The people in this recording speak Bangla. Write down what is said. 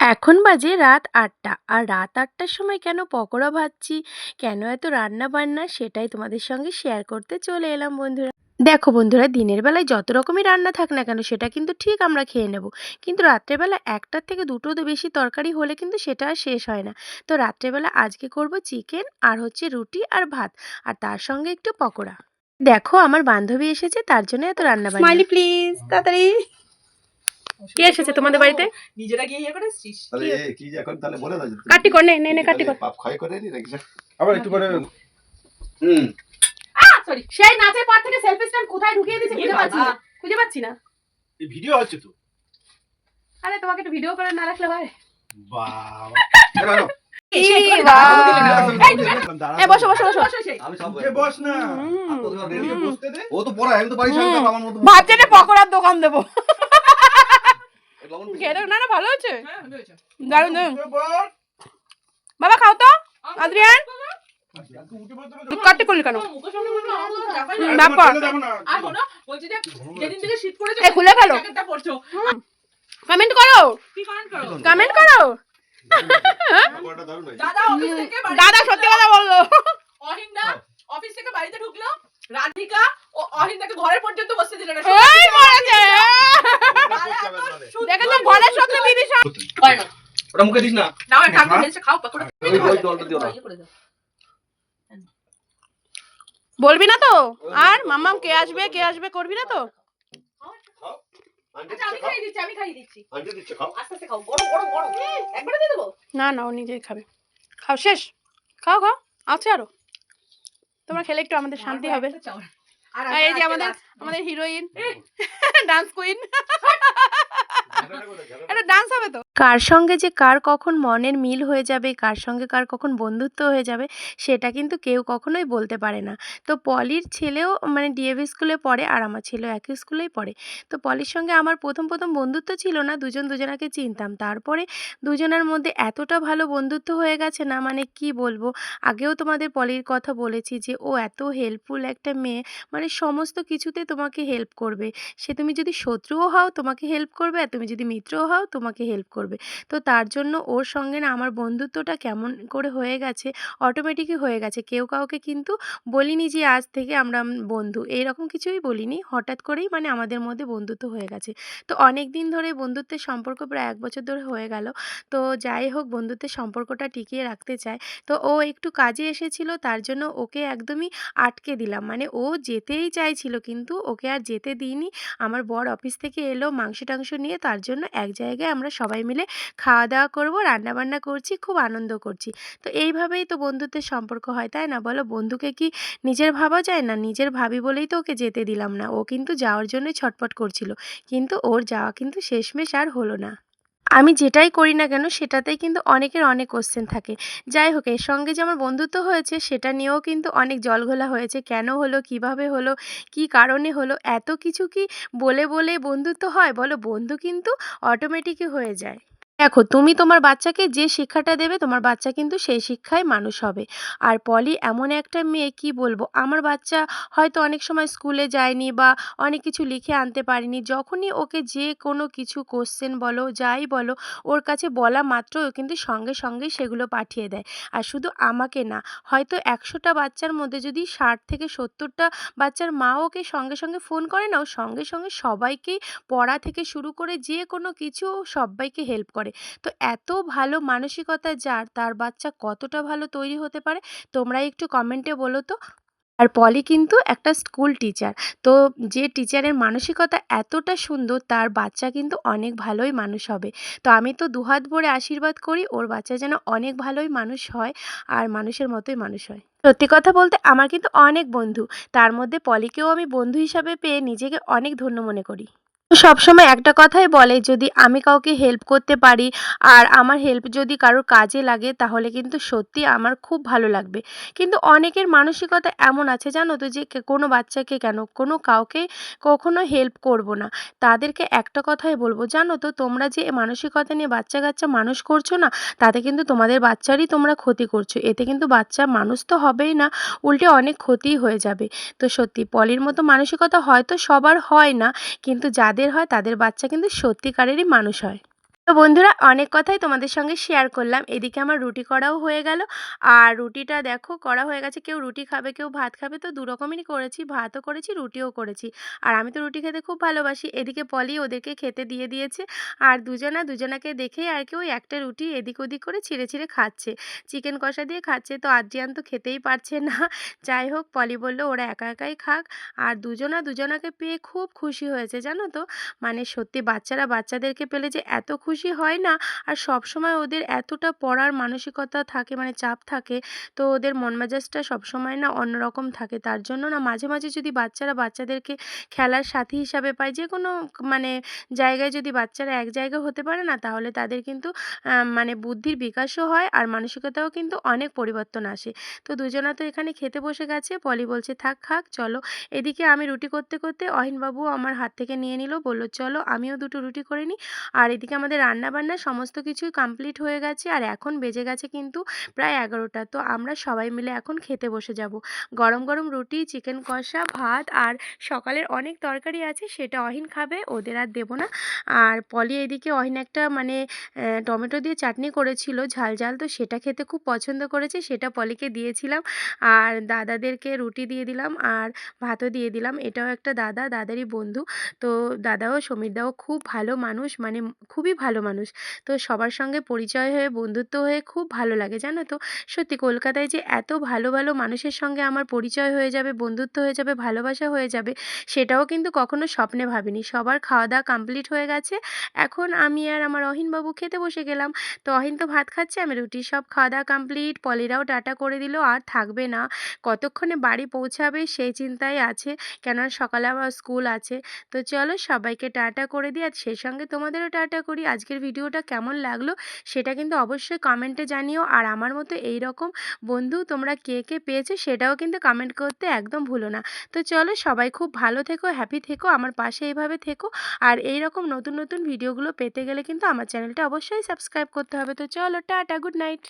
এখন বাজে রাত আটটা। আর রাত আটটার সময় কেন পকোড়া ভাজছি, কেন এত রান্না বান্না, সেটাই তোমাদের সঙ্গে শেয়ার করতে চলে এলাম বন্ধুরা। দেখো বন্ধুরা, দিনের বেলায় যত রকমই রান্না থাক না কেন, সেটা কিন্তু ঠিক আমরা খেয়ে নেব। কিন্তু রাত্রেবেলা একটার থেকে দুটো বেশি তরকারি হলে কিন্তু সেটা আর শেষ হয় না। তো রাত্রেবেলা আজকে করব চিকেন আর হচ্ছে রুটি আর ভাত, আর তার সঙ্গে একটু পকোড়া। দেখো আমার বান্ধবী এসেছে, তার জন্য এত রান্না বান্না। প্লিজ তাড়াতাড়ি। কে এসেছে তোমাদের বাড়িতে? নিজেরা গিয়ে ইয়ে করে এসছিস তাহলে এ কি যে এখন তাহলে বলে দাও কাটি কর নে নে নে কাটি কর। পাপ ক্ষয় করে নি আবার একটু করে হুম। সরি সেই নাচের পর থেকে সেলফি স্ট্যান্ড কোথায় ঢুকিয়ে দিয়েছে খুঁজে পাচ্ছি না খুঁজে পাচ্ছি না। এই ভিডিও হচ্ছে তো। আরে তোমাকে একটু ভিডিও করে না রাখলে হয়? বাবা দাঁড়াও। এই দাঁড়া এ বসো বসো বসো। আমি সব উঠে বস না। হুম। এদিকে বসতে দে। ও তো পড়া আমি তো পারি সঙ্গে আমার মতো ভাবছে পকোড়ার দোকান দেবো। খেয়ে না না ভালো আছে হ্যাঁ দারুণ দারুণ বাবা খাও তো। আদ্রিয়ান। উঠে বস না। কাটি করলি কেন? খুলে ফেলো। কমেন্ট করো। কি comment করো? কমেন্ট করো। দাদা অফিস থেকে বাড়ি- দাদা সত্যি কথা বলল। অহিন্দা অফিস থেকে বাড়িতে ঢুকলো। রাধিকা ও অহিন্দাকে ঘরের পর্যন্ত বসতে দিল না এই মরেছে গালে এত সুন্দর- দেখেছ ঘরের সঙ্গে বিদিশা হয় না। ওটা মুখে দিস না নাও একটা হাতে ঢেলছে, খাও পাকোড়া। ওই ওই জলটা দিও না করে বলবি না তো আর মাম্মাম কে আসবে কে আসবে করবি না তো আন্টি আমি দিচ্ছে খাও। খাইয়ে দিচ্ছি, আমি খাইয়ে দিচ্ছি। আন্টি দিচ্ছে খাও আস্তে আস্তে খাও, গরম, গরম, গরম। একবারে দিয়ে দেবো? না না ও নিজেই খাবে খাও শেষ খাও খাও আছে আরও তোমরা খেলে একটু আমাদের শান্তি হবে এই যে আমাদের আমাদের হিরোইন ডান্স কুইন এটা ডান্স হবে তো কার সঙ্গে যে কার কখন মনের মিল হয়ে যাবে, কার সঙ্গে কার কখন বন্ধুত্ব হয়ে যাবে, সেটা কিন্তু কেউ কখনোই বলতে পারে না। তো পলির ছেলেও মানে ডিএভি স্কুলে পড়ে আর আমার ছেলেও একই স্কুলেই পড়ে। তো পলির সঙ্গে আমার প্রথম প্রথম বন্ধুত্ব ছিল না, দুজন দুজনাকে চিনতাম। তারপরে দুজনের মধ্যে এতটা ভালো বন্ধুত্ব হয়ে গেছে না মানে কি বলব? আগেও তোমাদের পলির কথা বলেছি যে, ও এত হেল্পফুল একটা মেয়ে মানে সমস্ত কিছুতে তোমাকে হেল্প করবে। সে তুমি যদি শত্রুও হও, তোমাকে হেল্প করবে, আর তুমি যদি মিত্রও হও, তোমাকে হেল্প করবে। তো তার জন্য ওর সঙ্গে না আমার বন্ধুত্বটা কেমন করে হয়ে গেছে অটোমেটিকই হয়ে গেছে। কেউ কাউকে কিন্তু বলিনি যে আজ থেকে আমরা বন্ধু। এইরকম কিছুই বলিনি। হঠাৎ করেই মানে আমাদের মধ্যে বন্ধুত্ব হয়ে গেছে। তো অনেক দিন ধরে বন্ধুত্বের সম্পর্ক প্রায় এক বছর ধরে হয়ে গেল। তো যাই হোক, বন্ধুত্বের সম্পর্কটা টিকিয়ে রাখতে চায়। তো ও একটু কাজে এসেছিল, তার জন্য ওকে একদমই আটকে দিলাম। মানে ও যেতেই চাইছিল, কিন্তু ওকে আর যেতে দিইনি। আমার বর অফিস থেকে এলো মাংস টাংস নিয়ে, তার জন্য এক জায়গায় আমরা সবাই মিলে খাওয়া দাওয়া করব, রান্নাবান্না করছি, খুব আনন্দ করছি। তো এইভাবেই তো বন্ধুত্বের সম্পর্ক হয়, তাই না? বলো, বন্ধুকে কি নিজের ভাবা যায় না? নিজের ভাবি বলেই তো ওকে যেতে দিলাম না। ও কিন্তু যাওয়ার জন্যই ছটপট করছিল। কিন্তু ওর যাওয়া কিন্তু শেষমেশ আর হলো না। আমি যেটাই করি না কেন, সেটাতেই কিন্তু অনেকের অনেক কোশ্চেন থাকে। যাই হোক, এর সঙ্গে যে আমার বন্ধুত্ব হয়েছে, সেটা নিয়েও কিন্তু অনেক জলঘোলা হয়েছে। কেন হলো, কীভাবে হলো, কি কারণে হলো, এত কিছু কি বলে বলে বন্ধুত্ব হয়? বলো, বন্ধু কিন্তু অটোমেটিকই হয়ে যায়। দেখো, তুমি তোমার বাচ্চাকে যে শিক্ষাটা দেবে, তোমার বাচ্চা কিন্তু সেই শিক্ষায় মানুষ হবে। আর পলি, এমন একটা মেয়ে, কি বলব? আমার বাচ্চা হয়তো অনেক সময় স্কুলে যায়নি বা অনেক কিছু লিখে আনতে পারেনি। যখনই ওকে যে কোনো কিছু কোশ্চেন বলো, যাই বলো, ওর কাছে বলা মাত্র ও কিন্তু সঙ্গে সঙ্গেই সেগুলো পাঠিয়ে দেয়। আর শুধু আমাকে না, হয়তো একশোটা বাচ্চার মধ্যে যদি ষাট থেকে সত্তরটা বাচ্চার মা ওকে সঙ্গে সঙ্গে ফোন করে না, ও সঙ্গে সঙ্গে সবাইকেই পড়া থেকে শুরু করে যে কোনো কিছু ও সব্বাইকে হেল্প করে। তো এত ভালো মানসিকতা যার, তার বাচ্চা কতটা ভালো তৈরি হতে পারে তোমরা একটু কমেন্টে বলো তো। আর পলি কিন্তু একটা স্কুল টিচার তো যে টিচারের মানসিকতা এতটা সুন্দর, তার বাচ্চা কিন্তু অনেক ভালোই মানুষ হবে। তো আমি তো দুহাত ভরে আশীর্বাদ করি, ওর বাচ্চা যেন অনেক ভালোই মানুষ হয়, আর মানুষের মতোই মানুষ হয়। সত্যি কথা বলতে আমার কিন্তু অনেক বন্ধু, তার মধ্যে পলিকেও আমি বন্ধু হিসাবে পেয়ে নিজেকে অনেক ধন্য মনে করি। সবসময় একটা কথাই বলে, যদি আমি কাউকে হেল্প করতে পারি আর আমার হেল্প যদি কারোর কাজে লাগে, তাহলে কিন্তু সত্যি আমার খুব ভালো লাগবে। কিন্তু অনেকের মানসিকতা এমন আছে, জানো তো, যে কোনো বাচ্চাকে কেন, কোনো কাউকে কখনো হেল্প করব না। তাদেরকে একটা কথাই বলব, জানো তো, তোমরা যে মানসিকতা নিয়ে বাচ্চা কাচ্চা মানুষ করছ না, তাতে কিন্তু তোমাদের বাচ্চারই তোমরা ক্ষতি করছ। এতে কিন্তু বাচ্চা মানুষ তো হবেই না, উল্টে অনেক ক্ষতিই হয়ে যাবে। তো সত্যি, পলির মতো মানসিকতা হয়তো সবার হয় না, কিন্তু যাদের হয় তাদের বাচ্চা কিন্তু সত্যিকারেরই মানুষ হয়। তো বন্ধুরা, অনেক কথাই তোমাদের সঙ্গে শেয়ার করলাম। এদিকে আমার রুটি করাও হয়ে গেল। আর রুটিটা দেখো, করা হয়ে গেছে। কেউ রুটি খাবে, কেউ ভাত খাবে। তো দু রকমেরই করেছি, ভাতও করেছি, রুটিও করেছি। আর আমি তো রুটি খেতে খুব ভালোবাসি। এদিকে পলি ওদেরকে খেতে দিয়ে দিয়েছে। আর দুজনা দুজনাকে দেখেই আর কেউ একটা রুটি এদিক ওদিক করে ছিঁড়ে ছিঁড়ে খাচ্ছে। চিকেন কষা দিয়ে খাচ্ছে। তো আদ্রিয়ান তো খেতেই পারছে না। যাই হোক, পলি বলল, ওরা একা একাই খাক। আর দুজনা দুজনাকে পেয়ে খুব খুশি হয়েছে, জানো তো? মানে সত্যি বাচ্চারা বাচ্চাদেরকে পেলে যে এত খুশি হয় না। আর সবসময় ওদের এতটা পড়ার মানসিকতা থাকে মানে চাপ থাকে, তো ওদের মন মেজাজটা সবসময় না অন্যরকম থাকে। তার জন্য না মাঝে মাঝে যদি বাচ্চারা বাচ্চাদেরকে খেলার সাথী হিসাবে পায়, যে কোনো মানে জায়গায় যদি বাচ্চারা এক জায়গায় হতে পারে না, তাহলে তাদের কিন্তু মানে বুদ্ধির বিকাশও হয় আর মানসিকতাও কিন্তু অনেক পরিবর্তন আসে। তো দুজনা তো এখানে খেতে বসে গেছে। পলি বলছে, থাক খাক চলো। এদিকে আমি রুটি করতে করতে অহিনবাবু আমার হাত থেকে নিয়ে নিল। বলল, চলো, আমিও দুটো রুটি করে নিই। আর এদিকে আমাদের রান্না বান্না সমস্ত কিছুই কমপ্লিট হয়ে গেছে আর এখন বেজে গেছে কিন্তু প্রায় এগারোটা। তো আমরা সবাই মিলে এখন খেতে বসে যাব। গরম গরম রুটি চিকেন কষা, ভাত আর সকালের অনেক তরকারি আছে সেটা অহিন খাবে, ওদের আর দেবো না। আর পলি এদিকে অহিন একটা মানে টমেটো দিয়ে চাটনি করেছিল, ঝাল ঝাল, তো সেটা খেতে খুব পছন্দ করেছে, সেটা পলিকে দিয়েছিলাম। আর দাদাদেরকে রুটি দিয়ে দিলাম আর ভাতও দিয়ে দিলাম। এটাও একটা দাদা, দাদারই বন্ধু। তো দাদাও, সমীরদাও খুব ভালো মানুষ মানে খুবই ভালো মানুষ। তো সবার সঙ্গে পরিচয় হয়ে, বন্ধুত্ব হয়ে খুব ভালো লাগে, জানো তো? সত্যি কলকাতায় যে এত ভালো ভালো মানুষের সঙ্গে আমার পরিচয় হয়ে যাবে, বন্ধুত্ব হয়ে যাবে, ভালোবাসা হয়ে যাবে, সেটাও কিন্তু কখনো স্বপ্নে ভাবিনি। সবার খাওয়া দাওয়া কমপ্লিট হয়ে গেছে। এখন আমি আর আমার অহিনবাবু খেতে বসে গেলাম। তো অহিন তো ভাত খাচ্ছে, আমি রুটি সব খাওয়া দাওয়া কমপ্লিট পলিরাও টাটা করে দিল, আর থাকবে না। কতক্ষণে বাড়ি পৌঁছাবে সেই চিন্তায় আছে, কেননা সকালে আবার স্কুল আছে। তো চলো সবাইকে টাটা করে দিই, আর সেই সঙ্গে তোমাদেরও টাটা করি। আজকের ভিডিওটা কেমন লাগল সেটা কিন্তু অবশ্যই কমেন্টে জানিও। আর আমার মতো এই রকম বন্ধু তোমরা কে কে পেয়েছ সেটাও কিন্তু কমেন্ট করতে একদম ভুলো না। তো চলো সবাই খুব ভালো থেকো হ্যাপি থেকো, আমার পাশে এইভাবে থেকো। আর এই রকম নতুন নতুন ভিডিওগুলো পেতে গেলে কিন্তু আমার চ্যানেলটা অবশ্যই সাবস্ক্রাইব করতে হবে। তো চলো টাটা গুড নাইট